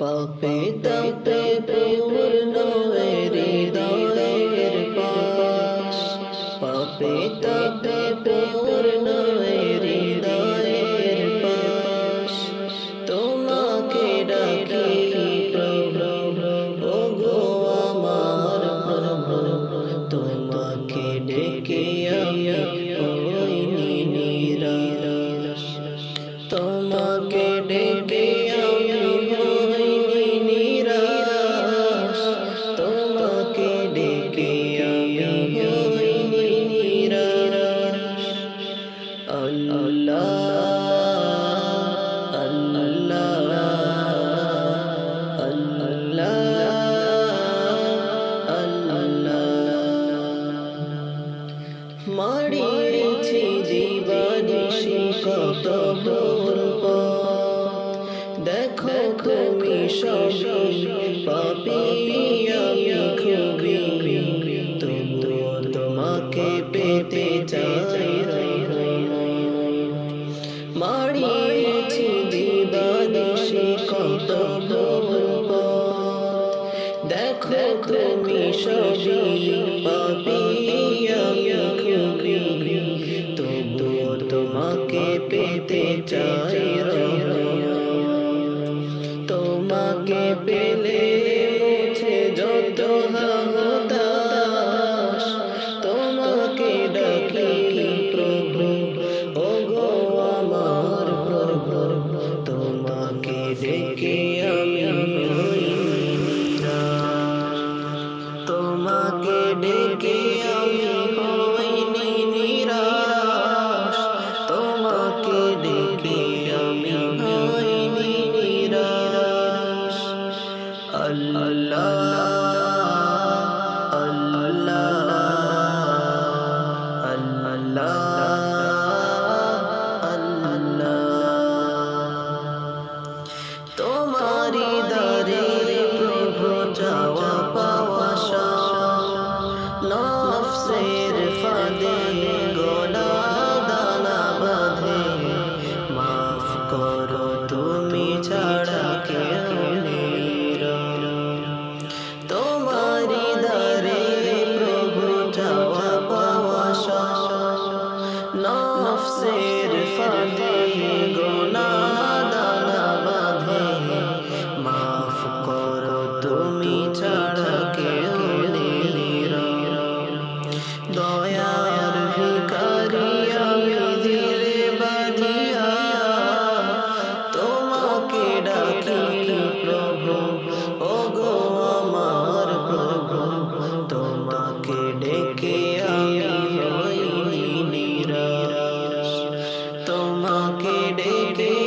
पापे ते प्रेरि মারিয়েছে জীবনে সে কত প্রকল্প। দেখো তুমি সবে পাপি, আমি খুবই তবুও তোমাকে পেতে চাই। মারিয়ে দেখো তুমি সবই পাবি আমি খুবই তবু তোমাকে পেতে চাই তোমাকে পেলে মুছে যত হতাশ তোমাকে ডাকি প্রভু ও গো আমার প্রভু তোমাকে ডেকে 着我。ডেকে